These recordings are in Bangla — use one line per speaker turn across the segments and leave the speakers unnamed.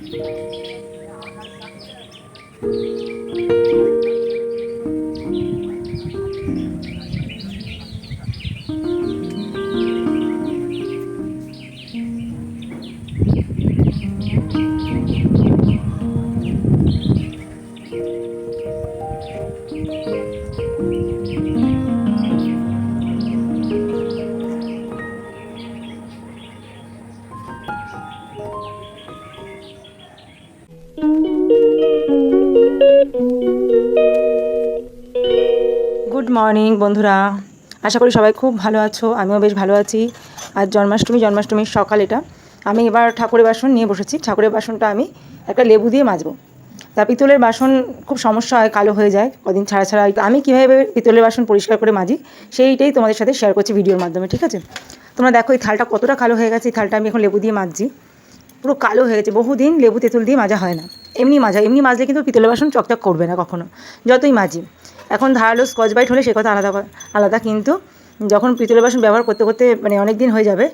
Thank you. মর্নিং বন্ধুরা। আশা করি সবাই খুব ভালো আছো, আমিও বেশ ভালো আছি। আজ জন্মাষ্টমী, জন্মাষ্টমীর সকাল এটা। আমি এবার ঠাকুরের বাসন নিয়ে বসেছি। ঠাকুরের বাসনটা আমি একটা লেবু দিয়ে মাজবো। তা পিতলের বাসন খুব সমস্যা হয়, কালো হয়ে যায়, কদিন ছাড়া ছাড়া। আমি কীভাবে পিতলের বাসন পরিষ্কার করে মাজি, সেইটাই তোমাদের সাথে শেয়ার করছি ভিডিওর মাধ্যমে, ঠিক আছে? তোমরা দেখো, এই থালটা কতটা কালো হয়ে গেছে। এই থালটা আমি এখন লেবু দিয়ে মাজছি। পুরো কালো হয়ে গেছে। বহুদিন লেবু তেঁতুল দিয়ে মাজা হয় না। এমনি মাজা, এমনি মাজলে কিন্তু পিতলের বাসন চকচক করবে না কখনো। যতই মাজি। এখন ধারালো স্কচ বাইট হলে সে কথা আলাদা আলাদা। কিন্তু যখন পিতলের বাসন ব্যবহার করতে করতে মানে অনেক দিন হয়ে যাবে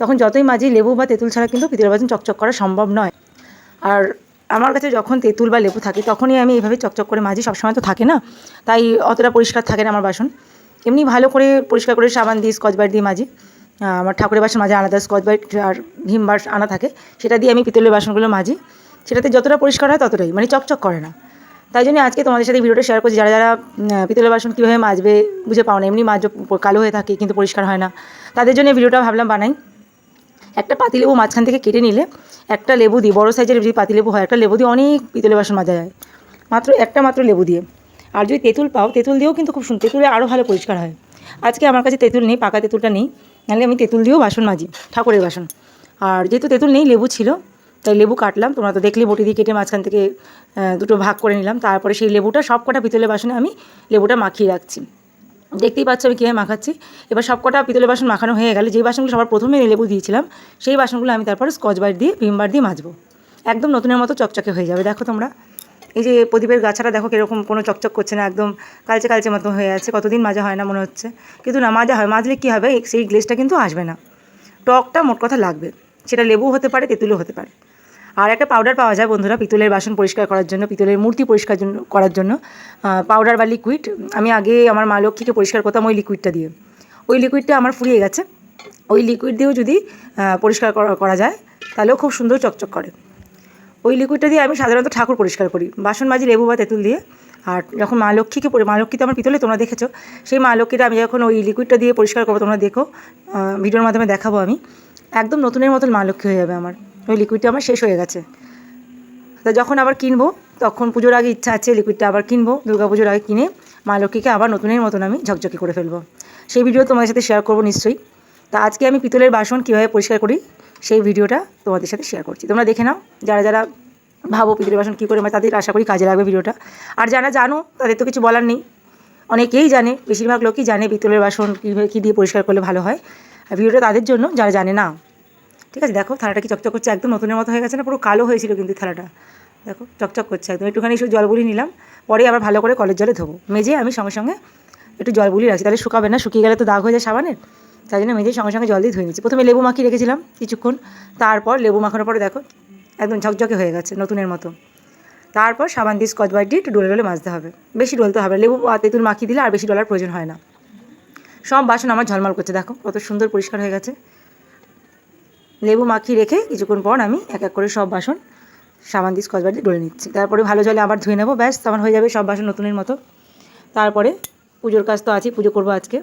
তখন যতই মাজি লেবু বা তেঁতুল ছাড়া কিন্তু পিতলের বাসন চকচক করা সম্ভব নয়। আর আমার কাছে যখন তেঁতুল বা লেবু থাকে তখনই আমি এইভাবে চকচক করে মাজি। সবসময় তো থাকে না তাই অতটা পরিষ্কার থাকে না আমার বাসন। এমনি ভালো করে পরিষ্কার করে সাবান দিয়ে স্কচ বাইট দিয়ে আহ, আমার ঠাকুরের বাসন মাঝে আলাদা স্কচ বাইট আর ভীম বাস আনা থাকে সেটা দিয়ে আমি পিতলের বাসনগুলো মাজি। সেটাতে যতটা পরিষ্কার হয় ততটাই মানে চকচক করে না। তাই জন্য আজকে তোমাদের সাথে ভিডিওটা শেয়ার করছি। যারা যারা পিতলের বাসন কীভাবে মাজবে বুঝে পাও না এমনি মাজ কালো হয়ে থাকে, কিন্তু পরিষ্কার হয় না। তাদের জন্য ভিডিওটা ভাবলাম বানাই। একটা পাতিলেবু মাঝখান থেকে কেটে নিলে একটা লেবু দিয়ে বড়ো সাইজের যদি পাতিলেবু হয়, একটা লেবু দিয়ে অনেক পিতলের বাসন মাজা যায়। মাত্র একটা মাত্র লেবু দিয়ে। আর যদি তেঁতুল পাও, তেঁতুল দিয়েও কিন্তু খুব সুন্দর। তেঁতুলে আরও ভালো পরিষ্কার হয়। আজকে আমার কাছে তেঁতুল নেই, পাকা তেঁতুলটা নেই। নাহলে আমি তেঁতুল দিয়েও বাসন মাজি, ঠাকুরের বাসন। আর যেহেতু তেঁতুল নেই, লেবু ছিল তাই লেবু কাটলাম, তোমরা তো দেখলে বটি দিয়ে কেটে মাঝখান থেকে দুটো ভাগ করে নিলাম। তারপরে সেই লেবুটা সব কটা পিতলের বাসনে আমি লেবুটা মাখিয়ে রাখছি। দেখতেই পাচ্ছ আমি কীভাবে মাখাচ্ছি? এবার সব কটা পিতলের বাসন মাখানো হয়ে গেলে যেই বাসনগুলো সবার প্রথমে লেবু দিয়েছিলাম, সেই বাসনগুলো আমি তারপরে স্কচ বাইট দিয়ে ভিমবার দিয়ে মাজবো। একদম নতুনের মতো চকচকে হয়ে যাবে, দেখো তোমরা। এই যে প্রদীপের গাছাটা দেখো কীরকম, কোনো চকচক করছে না, একদম কালচে কালচে মতো হয়ে আছে, কতদিন মাজা হয় না মনে হচ্ছে। কিন্তু না, মাজা হয়, মাজলে কী হবে সেই গ্লেসটা কিন্তু আসবে না। টকটা মোট কথা লাগবে, সেটা লেবু হতে পারে, তেঁতুলও হতে পারে। আর একটা পাউডার পাওয়া যায় বন্ধুরা পিতলের বাসন পরিষ্কার করার জন্য, পিতলের মূর্তি পরিষ্কার জন্য, করার জন্য। পাউডার বা লিকুইড আমি আগে আমার মা লক্ষ্মীকে পরিষ্কার করতাম ওই লিকুইডটা দিয়ে। ওই লিকুইডটা আমার ফুরিয়ে গেছে। ওই লিকুইড দিয়েও যদি পরিষ্কার করা- যায়, তাহলেও খুব সুন্দর চকচক করে। ওই লিকুইডটা দিয়ে আমি সাধারণত ঠাকুর পরিষ্কার করি। বাসন মাজি লেবু বা তেঁতুল দিয়ে। আর যখন মা লক্ষ্মীকে মা লক্ষ্মী তো আমার পিতলে, তোমরা দেখেছ। সেই মা লক্ষ্মীটা আমি যখন ওই লিকুইডটা দিয়ে পরিষ্কার করব, তোমরা দেখো। ভিডিওর মাধ্যমে দেখাবো আমি। একদম নতুনের মতন মা লক্ষ্মী হয়ে যাবে আমার। ওই লিকুইডটা আমার শেষ হয়ে গেছে। তা যখন আবার কিনবো, তখন পুজোর আগে ইচ্ছা আছে লিকুইডটা আবার কিনবো, দুর্গা পুজোর আগে কিনে মা লক্ষ্মীকে আবার নতুনের মতন আমি ঝকঝকি করে ফেলব। সেই ভিডিও তোমাদের সাথে শেয়ার করব নিশ্চয়ই। তা আজকে আমি পিতলের বাসন কীভাবে পরিষ্কার করি, সেই ভিডিওটা তোমাদের সাথে শেয়ার করছি। তোমরা দেখে নাও, যারা যারা ভাবো পিতলের বাসন কী করে মানে তাদের আশা করি কাজে লাগবে ভিডিওটা। আর যারা জানো, তাদের তো কিছু বলার নেই। অনেকেই জানে, বেশিরভাগ লোকই জানে পিতলের বাসন কীভাবে কী দিয়ে পরিষ্কার করলে ভালো হয়। আর ভিডিওটা তাদের জন্য, যারা জানে না ঠিক আছে, দেখো, থালাটা কি চকচক করছে? একদম নতুনের মতো হয়ে গেছে না, পুরো কালো হয়েছিল কিন্তু থালাটা। দেখো, চকচক করছে একদম। একটুখানি শুধু জল বুলিয়ে নিলাম, পরে আবার ভালো করে কলের জলে ধোবো। মেজে আমি সঙ্গে সঙ্গে একটু জল বুলিয়ে রাখছি। তাহলে শুকাবে না, শুকিয়ে গেলে তো দাগ হয়ে যায় সাবানের। তাই জন্য মেজে সঙ্গে সঙ্গে জল দিয়ে ধুয়ে নিচ্ছি। প্রথমে লেবু মাখিয়ে রেখেছিলাম কিছুক্ষণ, তারপর লেবু মাখানোর পরে দেখো, একদম ঝকঝকে হয়ে গেছে নতুনের মতো। তারপর সাবান দিয়ে স্কচ বাইট দিয়ে একটু ডলে ডলে মাজতে হবে। বেশি ডলতে হবে। লেবু তেঁতুল মাখিয়ে দিলে আর বেশি ডলার প্রয়োজন হয় না। সব বাসন আমার ঝলমল করছে, দেখো, কত সুন্দর পরিষ্কার হয়ে গেছে। লেবু মাখিয়ে রেখে কিছুক্ষণ পর আমি এক এক করে সব বাসন সামান দিয়ে স্কচ ডলে নিচ্ছি। তারপরে ভালো জলে আবার ধুয়ে নেব, ব্যাস, তখন হয়ে যাবে সব বাসন নতুনের মতো। তারপরে পুজোর কাজ তো আছে পুজো করব আজকে।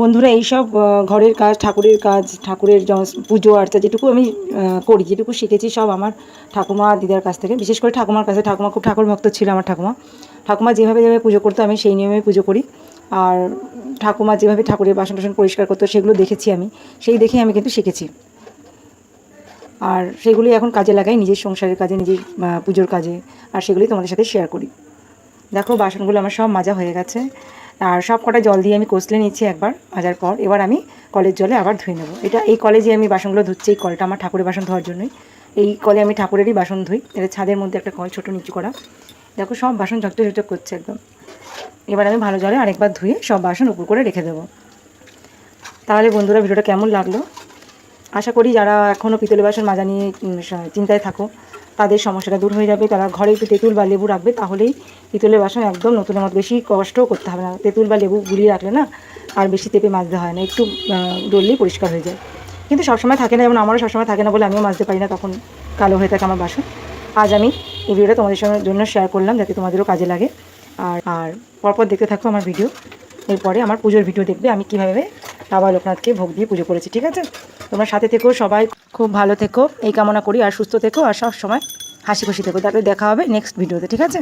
বন্ধুরা, এইসব ঘরের কাজ, ঠাকুরের কাজ, ঠাকুরের পুজো, আর্চা যেটুকু আমি করি, যেটুকু শিখেছি, সব আমার ঠাকুমা দিদার কাছ থেকে। বিশেষ করে ঠাকুমার কাছে, ঠাকুমা খুব ঠাকুর ভক্ত ছিল আমার ঠাকুমা। ঠাকুমা যেভাবে যেভাবে পুজো করতো, আমি সেই নিয়মে পুজো করি। আর ঠাকুমা যেভাবে ঠাকুরের বাসন টাসন পরিষ্কার করতো, সেগুলো দেখেছি আমি। সেই দেখেই আমি কিন্তু শিখেছি। আর সেগুলি এখন কাজে লাগাই, নিজের সংসারের কাজে, নিজের পুজোর কাজে। আর সেগুলি তোমাদের সাথে শেয়ার করি। দেখো, বাসনগুলো আমার সব মাজা হয়ে গেছে। আর সব কটা জল দিয়ে আমি কষলে নিচ্ছি একবার ভাজার পর। এবার আমি কলের জলে আবার ধুয়ে নেব। এটা এই কলে যে আমি বাসনগুলো ধুচ্ছি, এই কলটা আমার ঠাকুরের বাসন ধোয়ার জন্যই। এই কলে আমি ঠাকুরেরই বাসন ধুই এটা ছাদের মধ্যে একটা কল ছোটো নিচু করা। দেখো সব বাসন ঝকঝক করছে একদম। এবার আমি ভালো জলে আরেকবার ধুয়ে সব বাসন উপর করে রেখে দেবো। তাহলে বন্ধুরা ভিডিওটা কেমন লাগল? আশা করি যারা এখনও পিতলের বাসন মাজা নিয়ে চিন্তায় থাকো তাদের সমস্যাটা দূর হয়ে যাবে। তারা ঘরে একটু তেঁতুল বা লেবু রাখবে, তাহলেই পিতলের বাসন একদম নতুনের মতো, বেশি কষ্টও করতে হবে না। তেঁতুল বা লেবু গুলিয়ে রাখলে না আর বেশি তেপে মাজতে হয় না, একটু ডললেই পরিষ্কার হয়ে যায়। কিন্তু সবসময় থাকে না, যেমন আমারও সবসময় থাকে না বলে আমিও মাজতে পারি না, তখন কালো হয়ে থাকে আমার বাসন। আজ আমি এই ভিডিওটা তোমাদের সঙ্গে জন্য শেয়ার করলাম, যাতে তোমাদেরও কাজে লাগে। আর আর পরপর দেখতে থাকো আমার ভিডিও। এরপরে আমার পুজোর ভিডিও দেখবে আমি কীভাবে বাবা লোকনাথকে ভোগ দিয়ে পুজো করেছি, ঠিক আছে? তোমরা সাথে থেকো, সবাই খুব ভালো থেকো, এই কামনা করি, আর সুস্থ থেকো, আর সব সময় হাসি খুশি থেকো। তারপরে দেখা হবে নেক্সট ভিডিওতে ঠিক আছে?